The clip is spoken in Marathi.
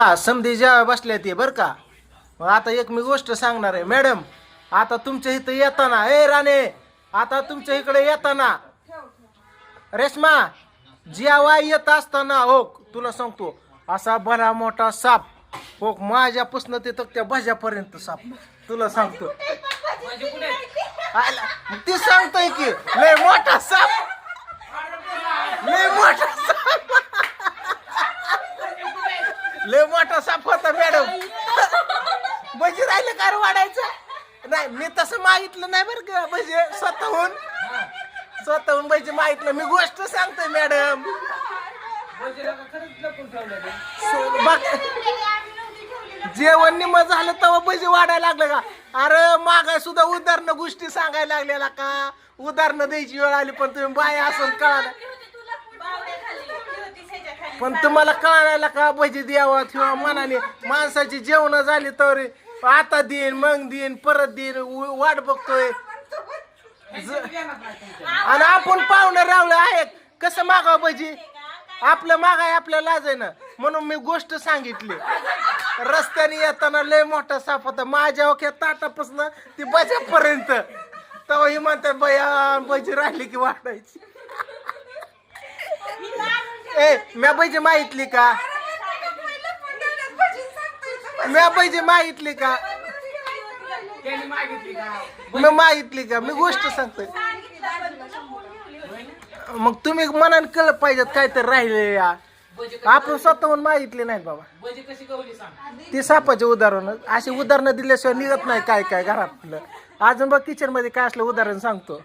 हा समधी जेव्हा बसल्या ते बरं का? मग आता एक मी गोष्ट सांगणार आहे मॅडम आता तुमच्या इथं येताना ए राणे आता तुमच्या इकडे येताना रेश्मा जेव्हा येत असताना हो तुला सांगतो असा बरा मोठा साप हो माझ्यापासून ते तर त्या भाज्यापर्यंत साप तुला सांगतो. ती सांगतोय की लय मोठा साप लय मोठा साप लय मोठा साप होता मॅडम भजी राहिलं कार वाढायचं? नाही मी तसं मागितलं नाही बरं का भजी स्वतःहून. स्वतःहून भजी मागितलं. मी गोष्ट सांगतोय मॅडम म्हणजे. बघ जेवण निम झालं तेव्हा भजी वाढायला लागलं का? अरे मागाय सुद्धा उदाहरणं गोष्टी सांगायला लागलेला का? उदाहरणं द्यायची वेळ आली पण तुम्ही बाय असं कळालं. पण तुम्हाला कळायला का भजी द्यावा किंवा मनाने माणसाची जेवण झाली तर आता देईन मग देईन परत देईन उ- वाट बघतोय. आणि आपण पाहुणं रावलं आहेत. कसं मागावं भजी? आपलं मागाय आपल्या लाज आहे ना म्हणून मी गोष्ट सांगितली. रस्त्याने येताना लय मोठा साप होता. माझ्या ओख्या ताटापासून ती बजापर्यंत तेव्हा ही म्हणतात बया भजी राहिली की वाटायची ए म्या भजी माहितली का? म्या भजी माहितली का? मी माहितली का? मी गोष्ट सांगतोय. मग तुम्ही मनाने कळलं पाहिजेत काय तर राहिले या. आपण स्वतःहून मागितले नाहीत बाबा. ती सापाचे उदाहरण अशी उदाहरणं दिल्याशिवाय निघत नाही काय काय घरातलं. अजून बघ किचनमध्ये काय असलं उदाहरण सांगतो.